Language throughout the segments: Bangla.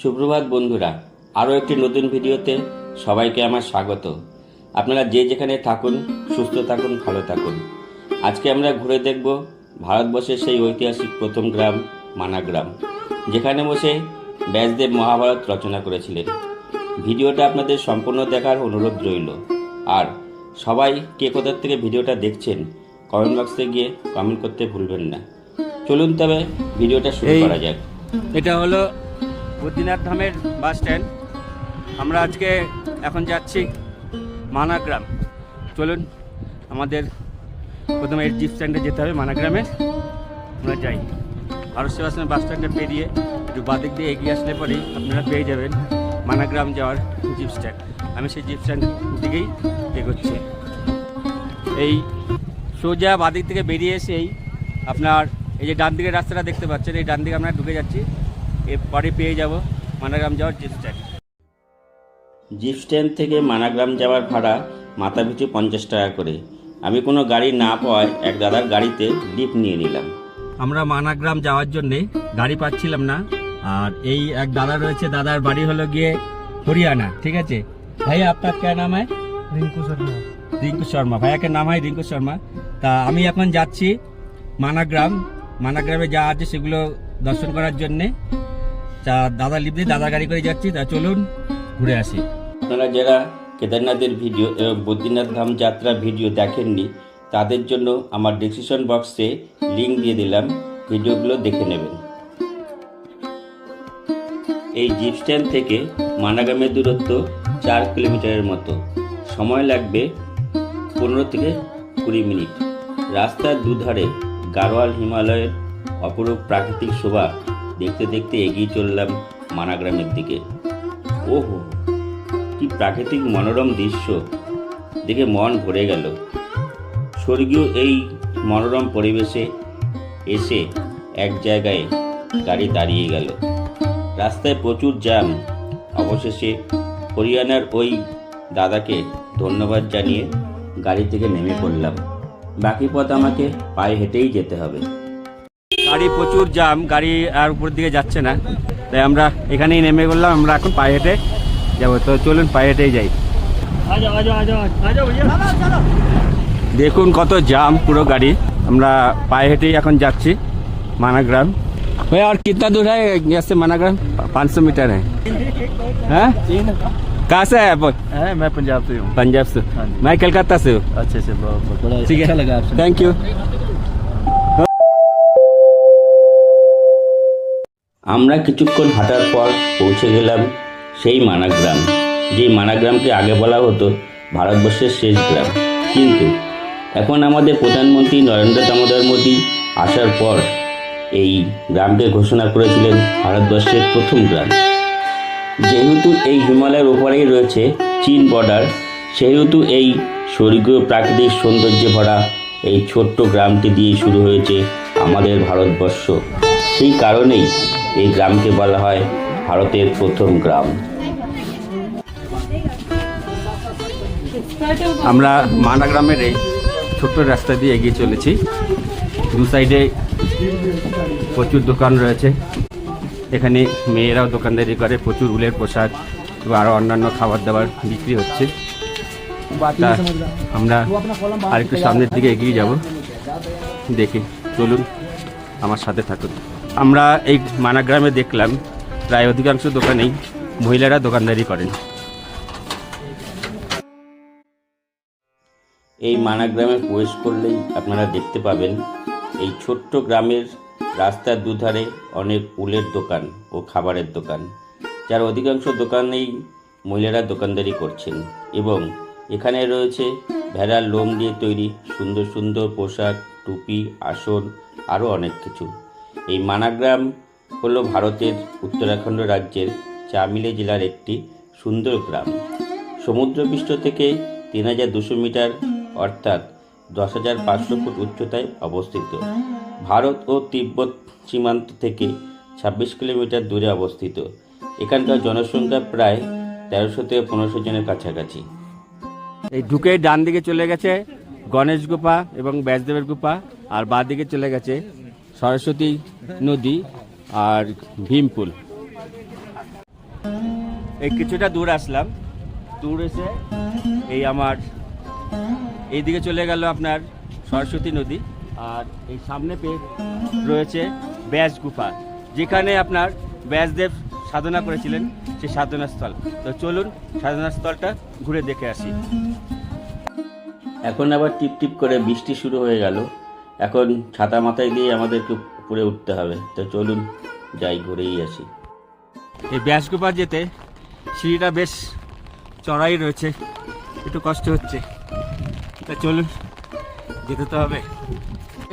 সুপ্রভাত বন্ধুরা আরও একটি নতুন ভিডিওতে সবাইকে আমার স্বাগত। আপনারা যে যেখানে থাকুন সুস্থ থাকুন ভালো থাকুন। আজকে আমরা ঘুরে দেখব ভারতবর্ষের সেই ঐতিহাসিক প্রথম গ্রাম মানাগ্রাম যেখানে বসে ব্যাসদেব মহাভারত রচনা করেছিলেন। ভিডিওটা আপনাদের সম্পূর্ণ দেখার অনুরোধ রইল। আর সবাই কে কোথার থেকে ভিডিওটা দেখছেন কমেন্ট বক্সে গিয়ে কমেন্ট করতে ভুলবেন না। চলুন তবে ভিডিওটা শুরু করা যাক। এটা হলো বদ্রীনাথ ধামের বাস স্ট্যান্ড। আমরা আজকে এখন যাচ্ছি মানাগ্রাম। চলুন, আমাদের প্রথমে জিপ স্ট্যান্ডে যেতে হবে মানাগ্রামে। আমরা যাই। ভারত সেবাশ্রম বাস স্ট্যান্ডে পেরিয়ে একটু বাদিক দিয়ে এগিয়ে আসলে পরেই আপনারা পেয়ে যাবেন মানাগ্রাম যাওয়ার জিপ স্ট্যান্ড। আমি সেই জিপ স্ট্যান্ড দিকেই এগোচ্ছি। এই সোজা বাদিক থেকে বেরিয়ে এসেই আপনার এই যে ডান দিকের রাস্তাটা দেখতে পাচ্ছেন, এই ডান দিকে আমরা ঢুকে যাচ্ছি। বাড়ি পেয়ে যাব মানাগ্রাম যাওয়ার জিপ স্ট্যান্ড জিপ স্ট্যান্ড থেকে মানাগ্রাম যাওয়ার ভাড়া মাথাপিছু পঞ্চাশ টাকা করে। আমি কোনো গাড়ি না পাওয়ায় এক দাদার গাড়িতে ডিপ নিয়ে নিলাম। আমরা মানাগ্রাম যাওয়ার জন্যে গাড়ি পাচ্ছিলাম না আর এই এক দাদা রয়েছে দাদার বাড়ি হলো গিয়ে হরিয়ানা ঠিক আছে? ভাইয়া আপনার কে নাম হয়? রিঙ্কু শর্মা। রিঙ্কু শর্মা ভাইয়াকে নাম হয় রিঙ্কু শর্মা। তা আমি এখন যাচ্ছি মানাগ্রাম মানাগ্রামে যা আছে সেগুলো দর্শন করার জন্যে। তা দাদা লিপে দাদা গাড়ি করে যাচ্ছি তা চলুন ঘুরে আসি। আপনারা যারা কেদারনাথের ভিডিও এবং বদ্রীনাথ ধাম যাত্রা ভিডিও দেখেননি তাদের জন্য আমার ডিসক্রিপশন বক্সে লিঙ্ক দিয়ে দিলাম ভিডিওগুলো দেখে নেবেন। এই জিপ স্ট্যান্ড থেকে মানাগামের দূরত্ব চার কিলোমিটারের মতো। সময় লাগবে পনেরো থেকে কুড়ি মিনিট। রাস্তার দুধারে গাড়োয়াল হিমালয়ের অপরূপ প্রাকৃতিক শোভা দেখতে দেখতে এগিয়ে চললাম মানাগ্রামের দিকে। ওহো, কি প্রাকৃতিক মনোরম দৃশ্য। দেখে মন ভরে গেল। স্বর্গীয় এই মনোরম পরিবেশে এসে এক জায়গায় গাড়ি দাঁড়িয়ে গেল। রাস্তায় প্রচুর জ্যাম। অবশেষে হরিয়ানার ওই দাদাকে ধন্যবাদ জানিয়ে গাড়ি থেকে নেমে পড়লাম। বাকি পথ আমাকে পায়ে হেঁটেই যেতে হবে। গাড়ি প্রচুর জাম গাড়ি আর উপর দিকে যাচ্ছে না তাই আমরা এখানেই নেমে গেলাম আমরা এখন পায়ে হেঁটে যাবো তো চলুন পায়ে হেঁটেই যাই দেখুন কত জাম পুরো গাড়ি আমরা পায়ে হেঁটেই এখন যাচ্ছি মানাগ্রাম ভাই আর कितना दूर है यहाँ से मनाग्राम पाँच सौ मीटर है हैं कहाँ से है आप है मैं पंजाब से हूँ पंजाब से हाँ जी। मैं कलकत्ता से हूँ अच्छे से बहुत बहुत बड़ा ठीक है अच्छा लगा आपसे थैंक यू আমরা কিছুক্ষণ হাঁটার পর পৌঁছে গেলাম সেই মানাগ্রাম, যে মানাগ্রামকে আগে বলা হতো ভারতবর্ষের শেষ গ্রাম। কিন্তু এখন আমাদের প্রধানমন্ত্রী নরেন্দ্র দামোদর মোদী আসার পর এই গ্রামকে ঘোষণা করেছিলেন ভারতবর্ষের প্রথম গ্রাম। যেহেতু এই হিমালয়ের ওপরেই রয়েছে চীন বর্ডার সেহেতু এই স্বর্গীয় প্রাকৃতিক সৌন্দর্যে ভরা এই ছোট্ট গ্রামটি দিয়ে শুরু হয়েছে আমাদের ভারতবর্ষ। সেই কারণেই এই গ্রামকে বলা হয় ভারতের প্রথম গ্রাম। আমরা মানা গ্রামের এই ছোট্ট রাস্তা দিয়ে এগিয়ে চলেছি। দু সাইডে প্রচুর দোকান রয়েছে। এখানে মেয়েরাও দোকানদারি করে, প্রচুর উলের পোশাক এবং আরও অন্যান্য খাবার দাবার বিক্রি হচ্ছে। তা আমরা আরেকটু সামনের দিকে এগিয়ে যাব। দেখি, চলুন আমার সাথে থাকুন। আমরা এই মানাগ্রামে দেখলাম, প্রায় অধিকাংশ দোকানেই মহিলারা দোকানদারি করেন। এই মানাগ্রামে প্রবেশ করলেই আপনারা দেখতে পাবেন, এই ছোট্ট গ্রামের রাস্তার দুধারে অনেক উলের দোকান ও খাবারের দোকান, যার অধিকাংশ দোকানেই মহিলারা দোকানদারি করছেন এবং এখানে রয়েছে ভেড়ার লোম দিয়ে তৈরি সুন্দর সুন্দর পোশাক, টুপি, আসন, আরও অনেক কিছু। এই মানাগ্রাম হল ভারতের উত্তরাখণ্ড রাজ্যের চামিলে জেলার একটি সুন্দর গ্রাম। সমুদ্রপৃষ্ঠ থেকে তিন হাজার দুশো মিটার, অর্থাৎ দশ হাজার পাঁচশো ফুট উচ্চতায় অবস্থিত। ভারত ও তিব্বত সীমান্ত থেকে ছাব্বিশ কিলোমিটার দূরে অবস্থিত। এখানকার জনসংখ্যা প্রায় তেরোশো থেকে পনেরোশো জনের কাছাকাছি। এই ঢুকে ডান দিকে চলে গেছে গণেশ গুপা এবং ব্যাসদেবের গুপা, আর বাঁ দিকে চলে গেছে সরস্বতী নদী আর ভীমপুল এই কিছুটা দূর আসলাম। দূর এসে এই আমার এইদিকে চলে গেল আপনার সরস্বতী নদী আর এই সামনে পেয়ে রয়েছে ব্যাস গুফা, যেখানে আপনার ব্যাসদেব সাধনা করেছিলেন সে সাধনাস্থল। তো চলুন সাধনা স্থলটা ঘুরে দেখে আসি। এখন আবার টিপ টিপ করে বৃষ্টি শুরু হয়ে গেল। এখন ছাতা মাথায় দিয়ে আমাদেরকে উপরে উঠতে হবে। তো চলুন যাই ঘুরেই আসি। এই ব্যাস গুফা যেতে সিঁড়িটা বেশ চড়াই রয়েছে একটু কষ্ট হচ্ছে। তা চলুন যেতে তো হবে।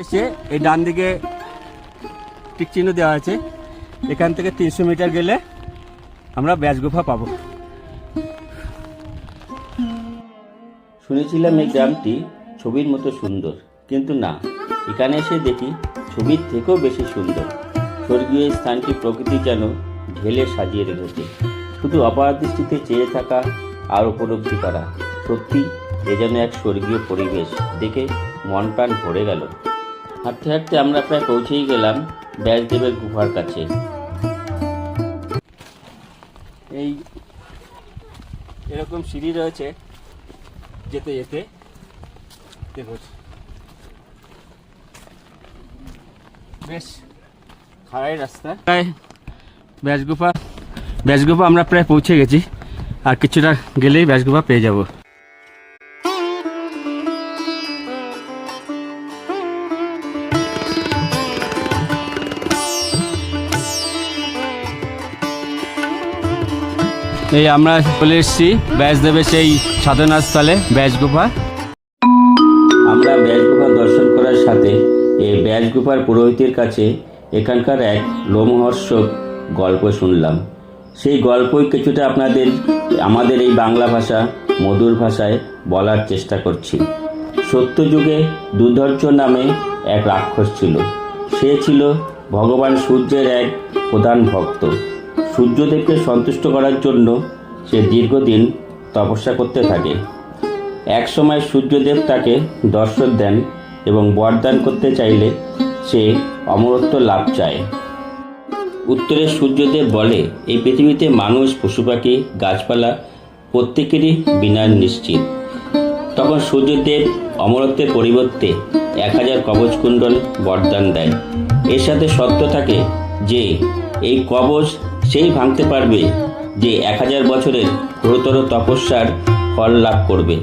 এসে এই ডান দিকে টিক চিহ্ন দেওয়া আছে। এখান থেকে তিনশো মিটার গেলে আমরা ব্যাস গুফা পাবো। শুনেছিলাম এই গ্রামটি ছবির মতো সুন্দর কিন্তু না। এখানে এসে দেখি ছবির থেকেও বেশি সুন্দর। স্বর্গীয় স্থানটি প্রকৃতি যেন ঢেলে সাজিয়ে রেখেছে। শুধু অপার দৃষ্টিতে চেয়ে থাকা আর উপলব্ধি করা। সত্যি এ যেন এক স্বর্গীয় পরিবেশ দেখে মন প্রাণ ভরে গেল। হাঁটতে হাঁটতে আমরা প্রায় পৌঁছেই গেলাম ব্যাসদেবের গুহার কাছে। এই এরকম সিঁড়ি রয়েছে যেতে যেতে। দেখুন। বেশ রাস্তা। ব্যাসগুফা আমরা প্রায় পৌঁছে গেছি। আর কিছুটা গেলেই ব্যাসগুফা পেয়ে যাব। এই আমরা চলে এসেছি ব্যাসদেবের সেই সাধনা স্থলে ব্যাসগুফা। ব্যাসগুফার পুরোহিতের কাছে এখানকার এক লোমহর্ষক গল্প শুনলাম। সেই গল্পই কিছুটা আপনাদের, আমাদের এই বাংলা ভাষা, মধুর ভাষায় বলার চেষ্টা করছি। সত্যযুগে দুর্ধর্য নামে এক রাক্ষস ছিল। সে ছিল ভগবান সূর্যের এক প্রধান ভক্ত। সূর্যদেবকে সন্তুষ্ট করার জন্য সে দীর্ঘদিন তপস্যা করতে থাকে। এক সময় সূর্যদেব তাকে দর্শন দেন এবং বরদান করতে চাইলে সে অমরত্ব লাভ চায়। উত্তরে সূর্যদেব বলে, এই পৃথিবীতে মানুষ পশু পাখি গাছপালা প্রত্যেকেরই বিনাশ নিশ্চিত। তখন সূর্যদেব অমরত্বের পরিবর্তে এক হাজার কবচ কুণ্ডল বরদান দেয়। এর সাথে সত্য থাকে যে, এই কবচ সেই ভাঙতে পারবে যে এক হাজার বছরের ঘোরতর তপস্যার ফল লাভ করবে।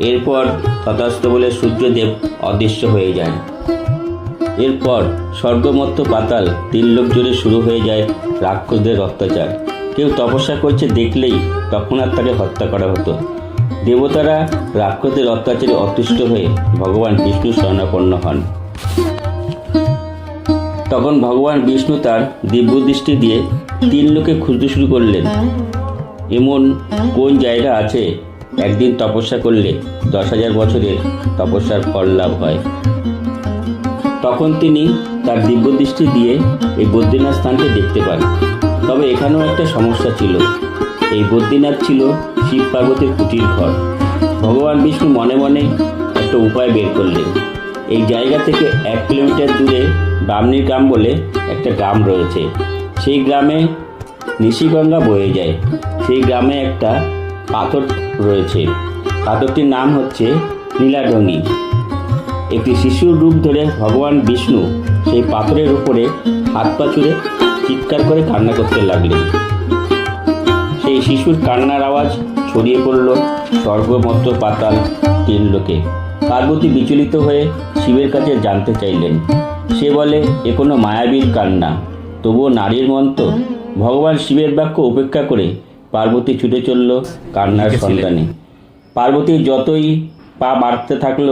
এরপর তথাস্থ বলে সূর্যদেব অদৃশ্য হয়ে যায়। এরপর স্বর্গমত্ত পাতাল তিন লোক জুড়ে শুরু হয়ে যায় রাক্ষসদের অত্যাচার। কেউ তপস্যা করছে দেখলেই তৎক্ষণাৎ তাকে হত্যা করা হতো। দেবতারা রাক্ষসদের অত্যাচারে অতুষ্ট হয়ে ভগবান বিষ্ণু শরণাপন্ন হন। তখন ভগবান বিষ্ণু তার দিব্য দৃষ্টি দিয়ে তিন লোকে খুঁজতে শুরু করলেন। এমন কোন জায়গা আছে একদিন তপস্যা করলে দশ হাজার বছরের তপস্যার ফল লাভ হয়। তখন তিনি তার দিব্য দৃষ্টি দিয়ে এই বদ্রীনাথ স্থানকে দেখতে পান। তবে এখানেও একটা সমস্যা ছিল। এই বদ্রীনাথ ছিল শিব পার্বতীর কুটির ঘর। ভগবান বিষ্ণু মনে মনে একটা উপায় বের করলেন। এই জায়গা থেকে এক কিলোমিটার দূরে বামনির গ্রাম বলে একটা গ্রাম রয়েছে। সেই গ্রামে নিশিগঙ্গা বয়ে যায়। সেই গ্রামে একটা পাথর রয়েছে। পাথরটির নাম হচ্ছে নীলাডঙ্গি একটি শিশুর রূপ ধরে ভগবান বিষ্ণু সেই পাথরের উপরে হাত পা চুড়ে চিৎকার করে কান্না করতে লাগলেন। সেই শিশুর কান্নার আওয়াজ ছড়িয়ে পড়ল স্বর্গমত্ত পাতাল তিন লোকে। পার্বতী বিচলিত হয়ে শিবের কাছে জানতে চাইলেন, সে বলে, এ কোনো মায়াবীর কান্না। তবুও নারীর মন্ত্র ভগবান শিবের বাক্য উপেক্ষা করে পার্বতী ছুটে চলল কান্নার। সন্তানে পার্বতী যতই পা বাড়তে থাকল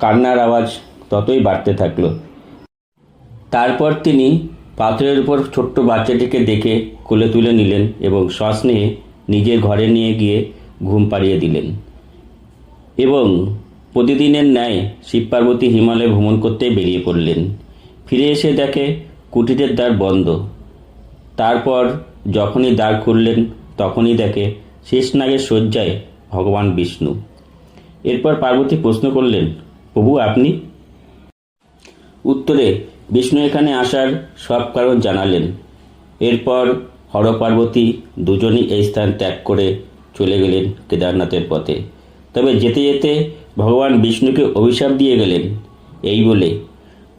কান্নার আওয়াজ ততই বাড়তে থাকল। তারপর তিনি পাথরের উপর ছোট্ট বাচ্চাটিকে দেখে কোলে তুলে নিলেন এবং সস্নেহে নিজের ঘরে নিয়ে গিয়ে ঘুম পাড়িয়ে দিলেন। এবং প্রতিদিনের ন্যায় শিব পার্বতী হিমালয় ভ্রমণ করতে বেরিয়ে পড়লেন। ফিরে এসে দেখে কুটিরের দ্বার বন্ধ। তারপর যখনই দ্বার খুললেন তখনই দেখে শেষনাগের শয্যায় ভগবান বিষ্ণু। এরপর পার্বতী প্রশ্ন করলেন, প্রভু, আপনি? উত্তরে বিষ্ণু এখানে আসার সব কারণ জানালেন। এরপর হর পার্বতী দুজনই এই স্থান ত্যাগ করে চলে গেলেন কেদারনাথের পথে। তবে যেতে যেতে ভগবান বিষ্ণুকে অভিশাপ দিয়ে গেলেন। এই বলে,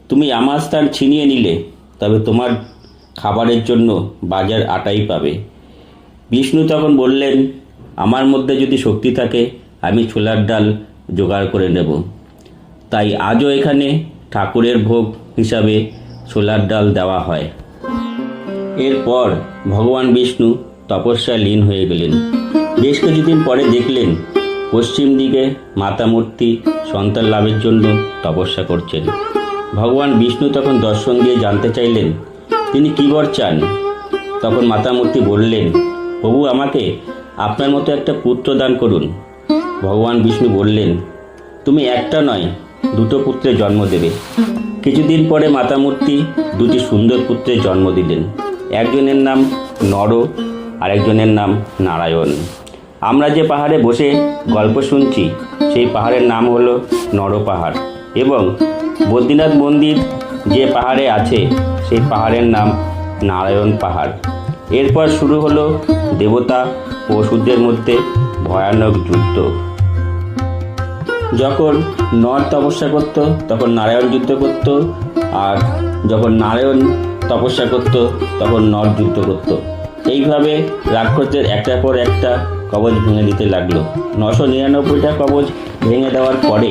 তুমি আমার স্থান ছিনিয়ে নিলে, তবে তোমার খাবারের জন্য বাজার আটাই পাবে। বিষ্ণু তখন বললেন, আমার মধ্যে যদি শক্তি থাকে, আমি ছোলার ডাল জোগাড় করে নেব। তাই আজও এখানে ঠাকুরের ভোগ হিসাবে ছোলার ডাল দেওয়া হয়। এরপর ভগবান বিষ্ণু তপস্যায় লীন হয়ে গেলেন। বেশ কিছুদিন পরে দেখলেন, পশ্চিম দিকে মাতা মূর্তি সন্তান লাভের জন্য তপস্যা করছেন। ভগবান বিষ্ণু তখন দর্শন দিয়ে জানতে চাইলেন, তিনি কী বর চান? তখন মাতা মূর্তি বললেন প্রভু আমাকে আপনার মতো একটা পুত্র দান করুন। ভগবান বিষ্ণু বললেন, তুমি একটা নয়, দুটো পুত্রের জন্ম দেবে। কিছুদিন পরে মাতামূর্তি দুটি সুন্দর পুত্রের জন্ম দিলেন। একজনের নাম নর, আরেকজনের নাম নারায়ণ। আমরা যে পাহাড়ে বসে গল্প শুনছি, সেই পাহাড়ের নাম হলো নর পাহাড় এবং বদ্রীনাথ মন্দির যে পাহাড়ে আছে, সেই পাহাড়ের নাম নারায়ণ পাহাড়। এরপর শুরু হলো দেবতা ও মধ্যে ভয়ানক যুদ্ধ। যখন নর তপস্যা করত, তখন নারায়ণ যুদ্ধ করত, আর যখন নারায়ণ তপস্যা করত, তখন নর যুদ্ধ করত। এইভাবে রাক্ষসদের একটার পর একটা কবচ ভেঙে দিতে লাগল। নশো নিরানব্বইটা কবচ ভেঙে দেওয়ার পরে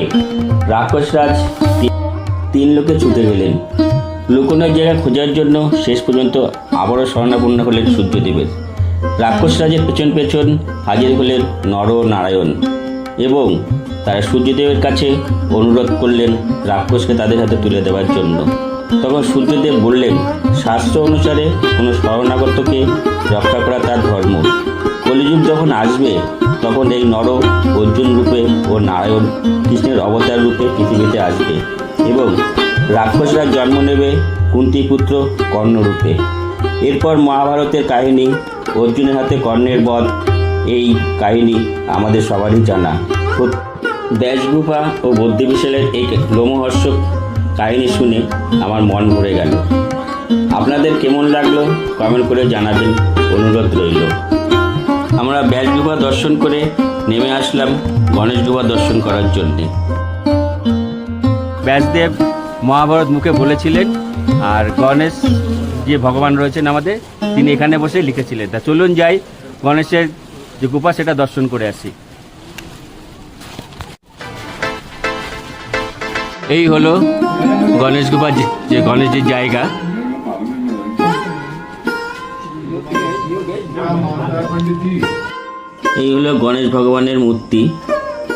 রাক্ষসরাজ তিন লোকে ছুটে গেলেন। লুকোনোর জায়গা খোঁজার জন্য শেষ পর্যন্ত আবারও স্বর্ণাপন্ন হলেন সূর্যদেবের। রাক্ষসরাজের পেছন পেছন হাজির হলেন নর নারায়ণ এবং তারা সূর্যদেবের কাছে অনুরোধ করলেন রাক্ষসকে তাদের হাতে তুলে দেওয়ার জন্য। তখন সূর্যদেব বললেন, শাস্ত্র অনুসারে কোনো শরণাগতকে রক্ষা করা তার ধর্ম। কলিযুগ যখন আসবে, তখন এই নর অর্জুন রূপে ও নারায়ণ কৃষ্ণের অবতার রূপে পৃথিবীতে আসবে এবং রাক্ষসরা জন্ম নেবে কুন্তিপুত্র কর্ণরূপে। এরপর মহাভারতের কাহিনী, অর্জুনের হাতে কর্ণের বধ, এই কাহিনী আমাদের সবারই জানা। ব্যাসগুফা ও বৌদ্ধবিশালের এই লোমহর্ষক কাহিনী শুনে আমার মন ভরে গেল। আপনাদের কেমন লাগল কমেন্ট করে জানাবেন, অনুরোধ রইল। আমরা ব্যাসগুফা দর্শন করে নেমে আসলাম গণেশ গুফা দর্শন করার জন্যে। ব্যাসদেব মহাভারত মুখে বলেছিলেন, আর গণেশ যে ভগবান রয়েছেন আমাদের, তিনি এখানে বসে লিখেছিলেন। তা চলুন যাই, গণেশের যে গুপা সেটা দর্শন করে আসি। এই হলো গণেশ গুপা যে- গণেশের জায়গা। এই হলো গণেশ ভগবানের মূর্তি,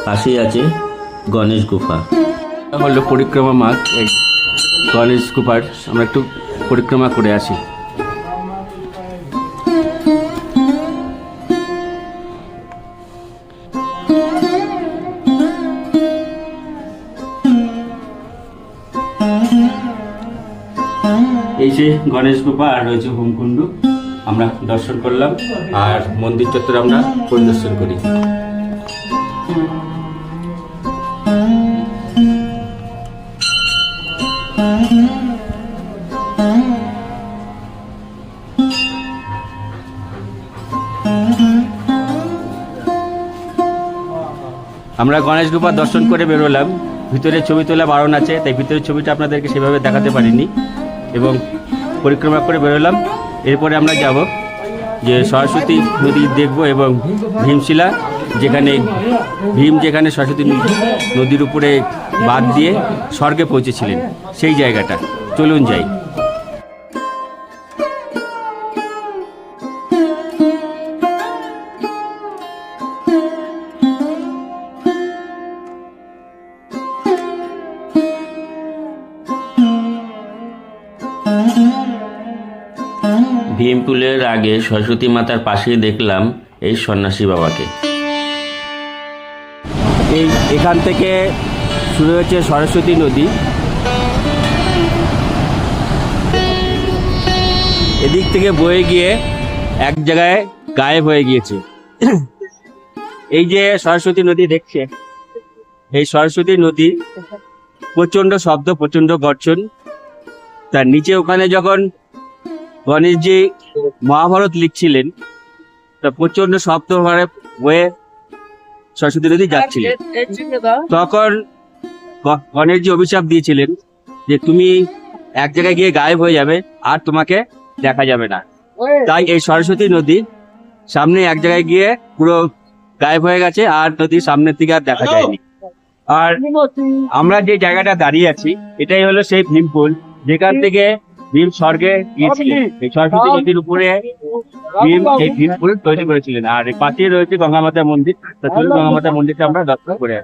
পাশেই আছে গণেশ গুফা। হলো পরিক্রমা মাঠ এই গণেশ গুপার আমরা একটু পরিক্রমা করে আসি। এই যে গণেশ গোপা আর রয়েছে হোমকুণ্ড, আমরা দর্শন করলাম। আর মন্দির চত্বর আমরা পরিদর্শন করি। আমরা গণেশ গুপা দর্শন করে বেরোলাম। ভিতরে ছবি তোলা বারণ আছে, তাই ভিতরের ছবিটা আপনাদেরকে সেভাবে দেখাতে পারিনি। এবং পরিক্রমা করে বেরোলাম। এরপরে আমরা যাব যে সরস্বতী নদী দেখব এবং ভীমশিলা, যেখানে ভীম যেখানে সরস্বতী নদী- নদীর উপরে বাদ দিয়ে স্বর্গে পৌঁছেছিলেন। সেই জায়গাটা। চলুন যাই। ভীমপুলের আগে সরস্বতী মাতার পাশেই দেখলাম এই সন্ন্যাসী বাবাকে। এই এখান থেকে শুরু হয়েছে সরস্বতী নদী। এদিক থেকে বয়ে গিয়ে এক জায়গায় গায়েব হয়ে গিয়েছে। এই যে সরস্বতী নদী দেখছে, এই সরস্বতী নদী প্রচণ্ড শব্দ প্রচণ্ড গর্জন। তার নিচে ওখানে যখন গণেশজি মহাভারত লিখছিলেন। তা প্রচণ্ড শব্দ হয়ে হয়ে সরস্বতী নদী যাচ্ছিলেন। তখন গ- গণেশজি অভিশাপ দিয়েছিলেন যে তুমি এক জায়গায় গিয়ে গায়েব হয়ে যাবে আর তোমাকে দেখা যাবে না। তাই এই সরস্বতী নদী সামনে এক জায়গায় গিয়ে পুরো গায়েব হয়ে গেছে আর নদীর সামনের দিকে আর দেখা যায়নি। আর আমরা যে জায়গাটা দাঁড়িয়ে আছি এটাই হলো সেই ভীমপুল। যেখান থেকে ভীম স্বর্গে গিয়েছিলেন। এই সরস্বতী নদীর উপরে ভীম এই ভীমপুল তৈরি করেছিলেন। আর এই পাশেই রয়েছে গঙ্গা মাতা মন্দির। তা চলুন গঙ্গা মাতা মন্দিরটা আমরা দর্শন করে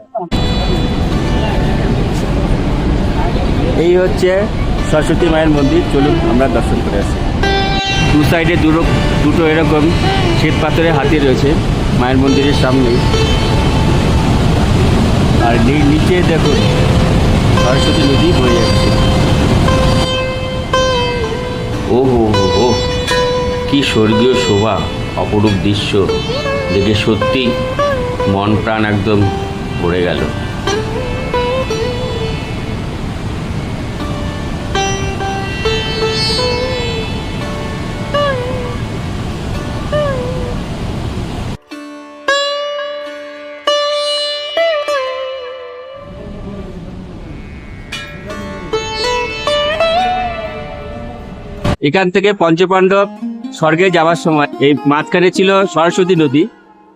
এই হচ্ছে সরস্বতী মায়ের মন্দির। চলুন আমরা দর্শন করে আসি। দু সাইডে দুটো দুটো এরকম শ্বেত পাথরের হাতি রয়েছে মায়ের মন্দিরের সামনেই। আর নিচে দেখুন সরস্বতী নদী বয়ে যাচ্ছে। ও হো হো হো কি স্বর্গীয় শোভা, অপরূপ দৃশ্য, দেখে সত্যি মন প্রাণ একদম ভরে গেল। এখান থেকে পঞ্চপাণ্ডব স্বর্গে যাওয়ার সময় এই মাঝখানে ছিল সরস্বতী নদী।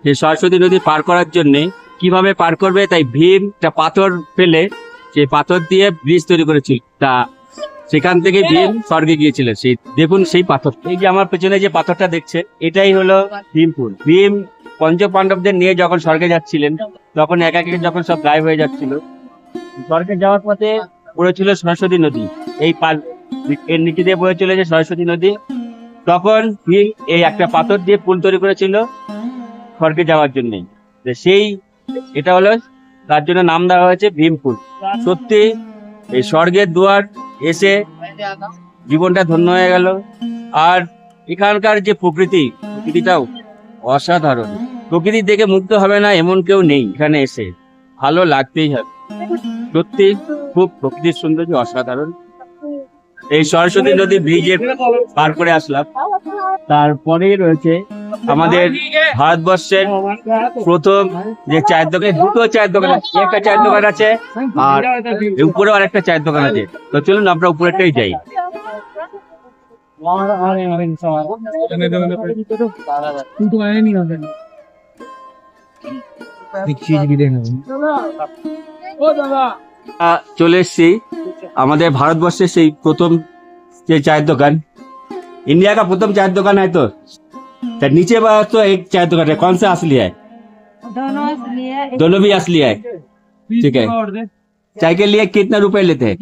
সেই সরস্বতী নদী পার করার জন্যে কীভাবে পার করবে তাই ভীম একটা পাথর ফেলে সেই পাথর দিয়ে ব্রিজ তৈরি করেছিল। তা সেখান থেকে ভীম স্বর্গে গিয়েছিলেন সেই দেখুন সেই পাথর। এই যে আমার পেছনে যে পাথরটা দেখছে এটাই হলো ভীমপুর। ভীম পঞ্চপাণ্ডবদের নিয়ে যখন স্বর্গে যাচ্ছিলেন তখন এক এক যখন সব গায়েব হয়ে যাচ্ছিল স্বর্গে যাওয়ার পথে পড়েছিল সরস্বতী নদী। এই পাল এর নিচে দিয়ে বয়ে চলেছে সরস্বতী নদী। তখন ভীম এই একটা পাথর দিয়ে পুল তৈরি করেছিল স্বর্গে যাওয়ার জন্য। সেই এটা হলো তার জন্য নাম দেওয়া হয়েছে ভীমপুর সত্যি এই স্বর্গের দুয়ার এসে জীবনটা ধন্য হয়ে গেল। আর এখানকার যে প্রকৃতি, প্রকৃতিটাও অসাধারণ। প্রকৃতি দেখে মুগ্ধ হবে না এমন কেউ নেই এখানে এসে। ভালো লাগতেই হবে। সত্যি খুব প্রকৃতির সৌন্দর্য অসাধারণ। এই সরস্বতী নদী ব্রিজে পার করে আসলাম। তারপরেই রয়েছে আমাদের ভারতবর্ষের প্রথম যে চায়ের দোকান দুটো চায়ের দোকান আছে। একটা চায়ের দোকান আছে আর উপরে আরেকটা চায়ের দোকান আছে। তো চলুন আমরা উপরেটাই যাই। আহ, चले এসছি। আমাদের ভারতবর্ষে সেই প্রথম इंडिया का प्रथम चाय दोकान है तो, नीचे तो एक चाय दुकान है कौन सा असली है दोनों भी असली है ठीक है चाय के लिए कितना रुपए लेते हैं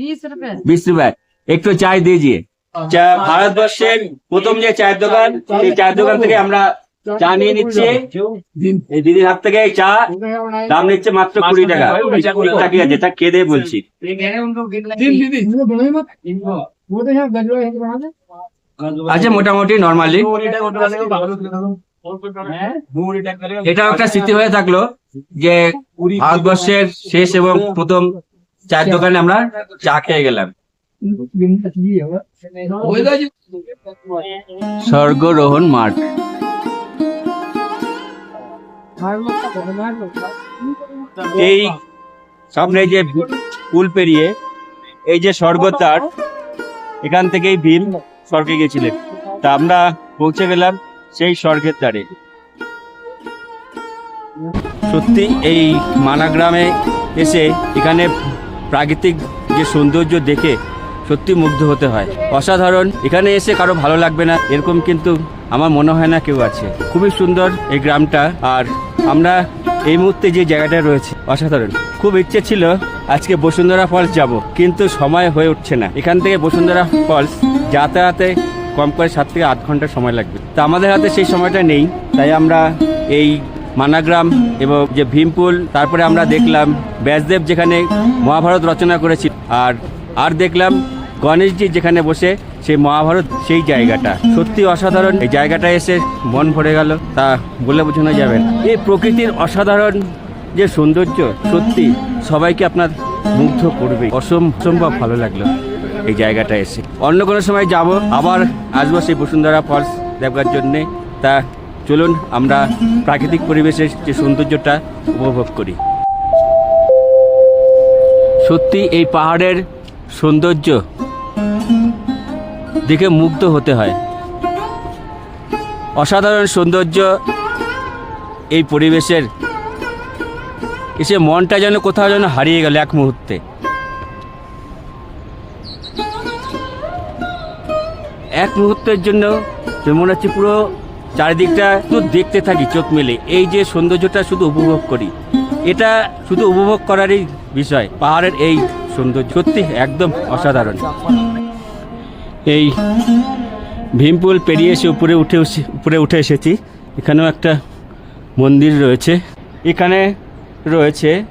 बीस रुपए एक तो चाय दीजिए भारतवर्षे প্রথম যে চায়ের দোকান সেই চায়ের চা নিয়ে নিচ্ছি। দিদির হাত থেকে চা দাম নিচ্ছে মাত্র কুড়ি টাকা। ঠিক আছে এটা কে দেয় বলছি? আছে মোটামুটি নর্মালি এটা একটা স্মৃতি হয়ে থাকল যে ভারতবর্ষের শেষ এবং প্রথম চায়ের দোকানে আমরা চা খেয়ে গেলাম। স্বর্গরোহণ মাঠ। এই সামনে যে পুল পেরিয়ে, এই যে স্বর্গদ্বার, এখান থেকেই ভীম স্বর্গে গেছিলেন। তা আমরা পৌঁছে গেলাম সেই স্বর্গের দ্বারে। সত্যি এই মানাগ্রামে এসে এখানে প্রাকৃতিক যে সৌন্দর্য দেখে সত্যি মুগ্ধ হতে হয়। অসাধারণ, এখানে এসে কারও ভালো লাগবে না, এরকম কিন্তু আমার মনে হয় না কেউ আছে। খুবই সুন্দর এই গ্রামটা। আর আমরা এই মুহূর্তে যে জায়গাটা রয়েছে, অসাধারণ। খুব ইচ্ছে ছিল আজকে বসুন্ধরা ফলস যাব, কিন্তু সময় হয়ে উঠছে না। এখান থেকে বসুন্ধরা ফলস যাতায়াতে কম করে সাত থেকে আট ঘণ্টা সময় লাগবে। তা আমাদের হাতে সেই সময়টা নেই, তাই আমরা এই মানাগ্রাম এবং যে ভীমপুল তারপরে আমরা দেখলাম ব্যাসদেব যেখানে মহাভারত রচনা করেছি আর আর দেখলাম গণেশজি যেখানে বসে, সেই মহাভারত সেই জায়গাটা। সত্যি অসাধারণ। এই জায়গাটা এসে মন ভরে গেল, তা বলে বোঝানো যাবে এই প্রকৃতির অসাধারণ যে সৌন্দর্য, সত্যি সবাইকে আপনার মুগ্ধ করবে। অসম, অসম্ভব ভালো লাগল এই জায়গাটা এসে। অন্য কোনো সময় যাব, আবার আসব সেই বসুন্ধরা ফলস দেখবার জন্যে। তা চলুন, আমরা প্রাকৃতিক পরিবেশের যে সৌন্দর্যটা উপভোগ করি। সত্যি এই পাহাড়ের সৌন্দর্য দেখে মুগ্ধ হতে হয়। অসাধারণ সৌন্দর্য এই পরিবেশের। এসে মনটা যেন কোথাও যেন হারিয়ে গেল এক মুহূর্তে। এক মুহূর্তের জন্য মনে হচ্ছে পুরো চারিদিকটা শুধু দেখতে থাকি, চোখ মেলে। এই যে সৌন্দর্যটা শুধু উপভোগ করি, এটা শুধু উপভোগ করারই বিষয়। পাহাড়ের এই সৌন্দর্য সত্যি একদম অসাধারণ। এই ভীমপুল পেরিয়ে এসে উপরে উঠে উপরে উঠে এসেছি। এখানেও একটা মন্দির রয়েছে। এখানে রয়েছে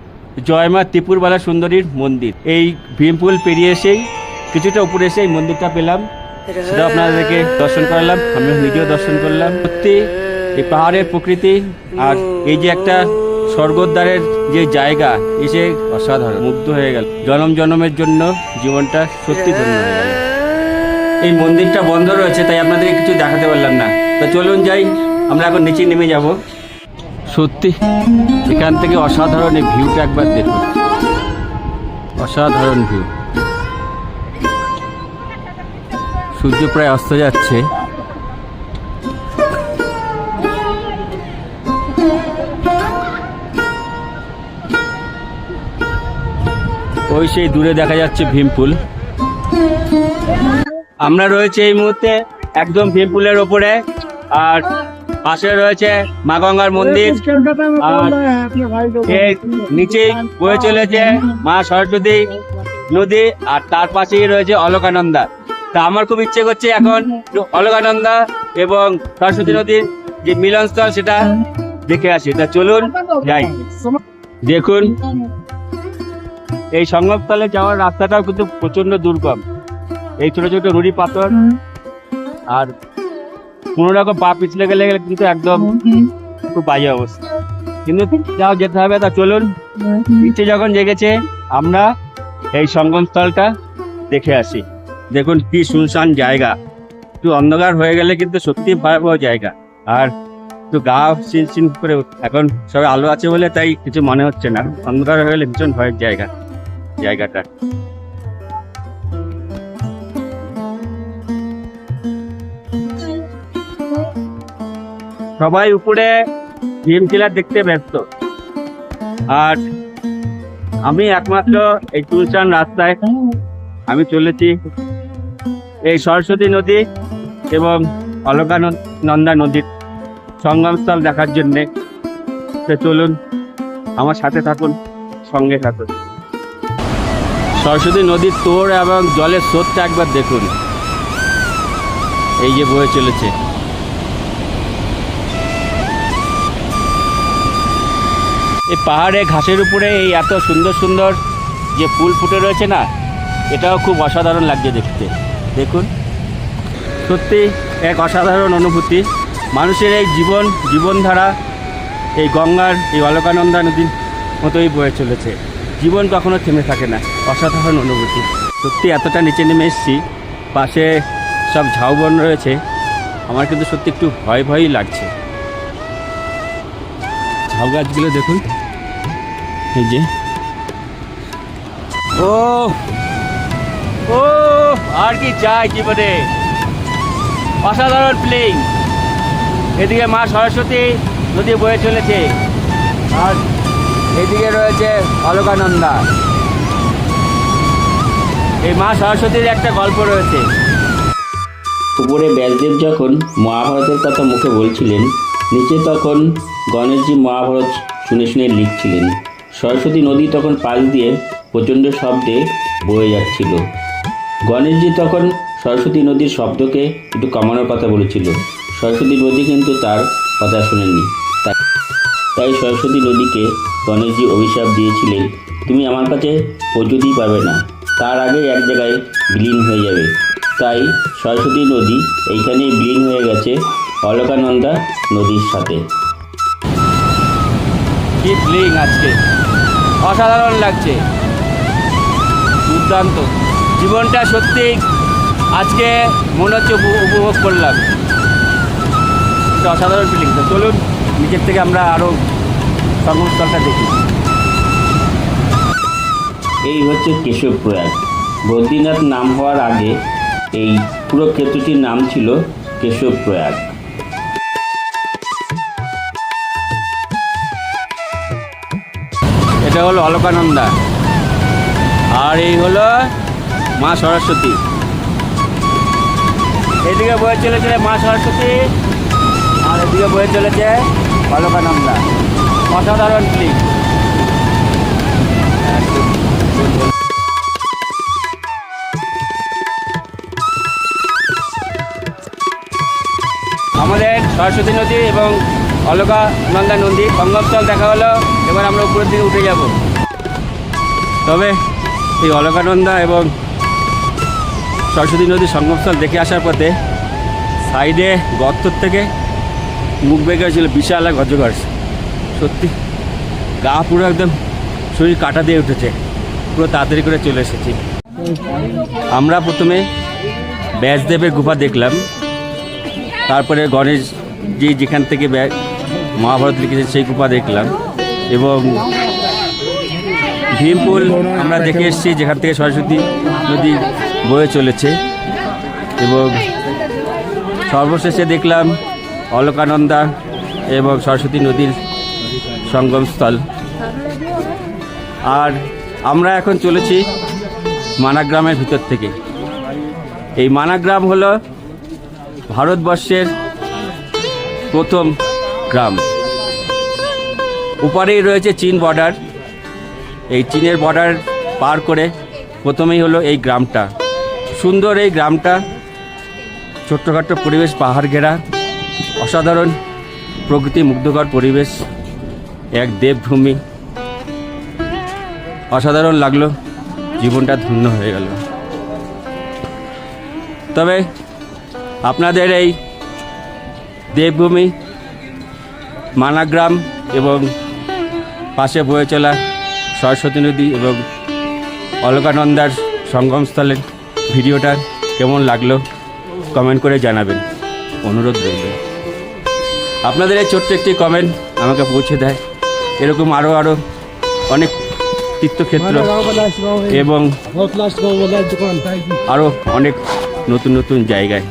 জয়মা ত্রিপুরবালা সুন্দরীর মন্দির। এই ভীমপুল পেরিয়ে এসেই, কিছুটা উপরে এসে এই মন্দিরটা পেলাম। সেটা আপনাদেরকে দর্শন করালাম। আমি নিজেও দর্শন করলাম। সত্যি, এই পাহাড়ের প্রকৃতি আর এই যে একটা স্বর্গদ্বারের যে জায়গা, এসে অসাধারণ, মুগ্ধ হয়ে গেল। জনম জনমের জন্য জীবনটা সত্যি ধন্য হয়ে গেল। এই মন্দিরটা বন্ধ রয়েছে, তাই আপনাদেরকে কিছু দেখাতে পারলাম না। তো চলুন যাই, আমরা এখন নিচে নেমে যাব। সত্যি, এখান থেকে অসাধারণ এই ভিউটা একবার দেখুন। অসাধারণ ভিউ সূর্য প্রায় অস্ত যাচ্ছে। ওই সেই দূরে দেখা যাচ্ছে ভীমপুল আমরা রয়েছে এই মুহূর্তে একদম ভীমপুলের ওপরে আর পাশে রয়েছে মা গঙ্গার মন্দির আর এর নিচে বয়ে চলেছে মা সরস্বতী নদী আর তার পাশেই রয়েছে অলকানন্দা। তা আমার খুব ইচ্ছে করছে এখন অলকানন্দা এবং সরস্বতী নদীর যে মিলনস্থল সেটা দেখে আসি। তা চলুন যাই। দেখুন এই সঙ্গমস্থলে যাওয়ার রাস্তাটাও কিন্তু প্রচণ্ড দুর্গম। এই ছোট ছোট রুড়ি পাথর আর কোনো রকম পা পিছলে গেলে গেলে কিন্তু একদম খুব বাজে অবস্থা। কিন্তু যাও যেতে হবে তা চলুন। ইচ্ছে যখন জেগেছে আমরা এই সঙ্গমস্থলটা দেখে আসি। দেখুন কি শুনশান জায়গা। একটু অন্ধকার হয়ে গেলে কিন্তু সত্যি ভয়াবহ জায়গা। আর একটু গা চিন সিন করে এখন সবাই আলো আছে বলে তাই কিছু মনে হচ্ছে না। অন্ধকার হয়ে গেলে ভীষণ ভয়ের জায়গা জায়গাটা। সবাই উপরে ভীম খেলা দেখতে ব্যস্ত। আর আমি একমাত্র এই তুলসান রাস্তায় আমি চলেছি। এই সরস্বতী নদী এবং অলকানন্দা নদীর সঙ্গমস্থল দেখার জন্যে। তো চলুন, আমার সাথে থাকুন, সঙ্গে থাকুন। সরস্বতী নদীর তোর এবং জলের স্রোতটা একবার দেখুন। এই যে বয়ে চলেছে। এই পাহাড়ে, ঘাসের উপরে এই এত সুন্দর সুন্দর যে ফুল ফুটে রয়েছে না, এটাও খুব অসাধারণ লাগছে দেখতে। দেখুন, সত্যি এক অসাধারণ অনুভূতি। মানুষের এই জীবন, জীবনধারা, এই গঙ্গার, এই অলকানন্দা নদীর মতোই বয়ে চলেছে। জীবন কখনো থেমে থাকে না, অসাধারণ অনুভূতি। সত্যি এতটা নিচে নেমে এসেছি, পাশে সব ঝাউবন রয়েছে। আমার কিন্তু সত্যি একটু ভয়, ভয়ই লাগছে। ঝাউ গাছগুলো দেখুন। এই যে। ও ও, আর কি চাই জীবনে? অসাধারণ প্লেইং এদিকে মা সরস্বতী নদী বয়ে চলেছে। আর এদিকে রয়েছে অলকানন্দা এই মা সরস্বতীর একটা গল্প রয়েছে। উপরে ব্যাসদেব যখন মহাভারতের কথা মুখে বলছিলেন, নিচে তখন গণেশজি মহাভারত শুনে শুনে লিখছিলেন। সরস্বতী নদী তখন পাশ দিয়ে প্রচণ্ড শব্দে বয়ে যাচ্ছিল। গণেশজি তখন সরস্বতী নদীর শব্দকে একটু কমানোর কথা বলেছিল। সরস্বতী নদী কিন্তু তার কথা শোনেননি। তাই সরস্বতী নদীকে গণেশজি অভিশাপ দিয়েছিলেন, তুমি আমার কাছে পৌঁছতেই পারবে না। তার আগে এক জায়গায় বিলীন হয়ে যাবে। তাই সরস্বতী নদী এইখানেই বিলীন হয়ে গেছে অলকানন্দা নদীর সাথে। কি আজকে। অসাধারণ লাগছে। দুর্দান্ত। জীবনটা সত্যি আজকে মনে হচ্ছে উপভোগ- করলাম। অসাধারণ ফিলিং তো চলুন, নিচের থেকে আমরা আরও সঙ্গমস্থলটা দেখি। এই হচ্ছে কেশব প্রয়াগ বদ্রীনাথ নাম হওয়ার আগে এই পুরো ক্ষেত্রটির নাম ছিল কেশব প্রয়াগ এটা হলো অলকানন্দা। আর এই হলো মা সরস্বতী। এদিকে বয়ে চলেছে মা সরস্বতী, আর এদিকে বয়ে চলেছে অলকানন্দা। অসাধারণ ক্লিপ আমাদের সরস্বতী নদী এবং অলকানন্দা নদী সঙ্গমস্থল দেখা হলো, এবার আমরা উপরের দিকে উঠে যাব। তবে এই অলকানন্দা এবং সরস্বতী নদীর সঙ্গমস্থল দেখে আসার পথে সাইডে গর্তর থেকে মুখ বেঁকে হয়েছিল বিশাল এক অজগর। সত্যি, গা পুরো একদম শরীর কাটা দিয়ে উঠেছে, পুরো তাড়াতাড়ি করে চলে এসেছি। আমরা প্রথমে ব্যাসদেবের গুফা দেখলাম, তারপরে গণেশ যে যেখান থেকে মহাভারত লিখেছে সেই গুফা দেখলাম। এবং ভীমপুল আমরা দেখে এসেছি, যেখান থেকে সরস্বতী নদী বয়ে চলেছে। এবং সর্বশেষে দেখলাম অলকানন্দা এবং সরস্বতী নদীর সঙ্গমস্থল। আর আমরা এখন চলেছি মানাগ্রামের ভিতর থেকে। এই মানাগ্রাম হলো ভারতবর্ষের প্রথম গ্রাম। উপরেই রয়েছে চীন বর্ডার এই চীনের বর্ডার পার করে প্রথমেই হলো এই গ্রামটা। সুন্দর এই গ্রামটা। ছোট্টখাট্ট পরিবেশ, পাহাড় ঘেরা, অসাধারণ প্রকৃতি, মুগ্ধকর পরিবেশ, এক দেবভূমি। অসাধারণ লাগল, জীবনটা ধন্য হয়ে গেল। তবে আপনাদের এই দেবভূমি মানাগ্রাম এবং পাশে বয়ে চলা সরস্বতী নদী এবং অলকানন্দার সঙ্গমস্থলের ভিডিওটা কেমন লাগল কমেন্ট করে জানাবেন অনুরোধ রইল আপনাদের এই ছোট্ট একটি কমেন্ট আমাকে পৌঁছে দেয় এরকম আরও আরও অনেক তীর্থক্ষেত্র এবং আরও অনেক নতুন নতুন জায়গায়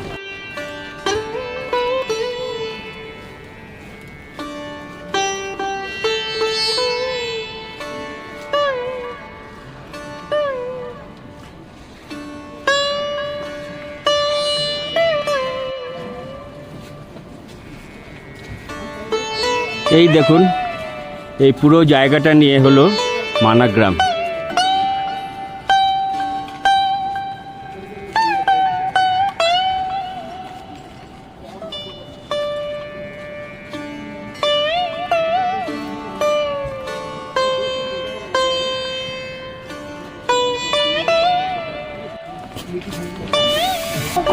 এই দেখুন, এই পুরো জায়গাটা নিয়ে হলো মানাগ্রাম।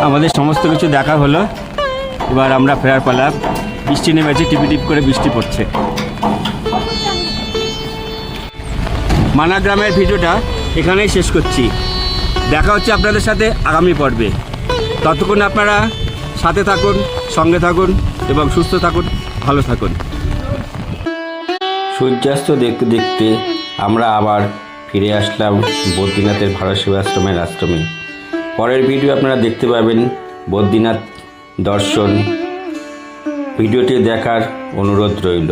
আমাদের সমস্ত কিছু দেখা হলো। এবার আমরা ফেরার পালা। বৃষ্টি নেমেছে টিপি টিপ করে বৃষ্টি পড়ছে। মানাগ্রামের ভিডিওটা এখানেই শেষ করছি। দেখা হচ্ছে আপনাদের সাথে আগামী পর্বে। ততক্ষণ আপনারা সাথে থাকুন, সঙ্গে থাকুন এবং সুস্থ থাকুন, ভালো থাকুন। সূর্যাস্ত দেখতে দেখতে আমরা আবার ফিরে আসলাম বদ্রীনাথের ভারত সেবাশ্রমের আশ্রমে। পরের ভিডিও আপনারা দেখতে পাবেন বদ্রীনাথ দর্শন ভিডিওটি দেখার অনুরোধ রইল।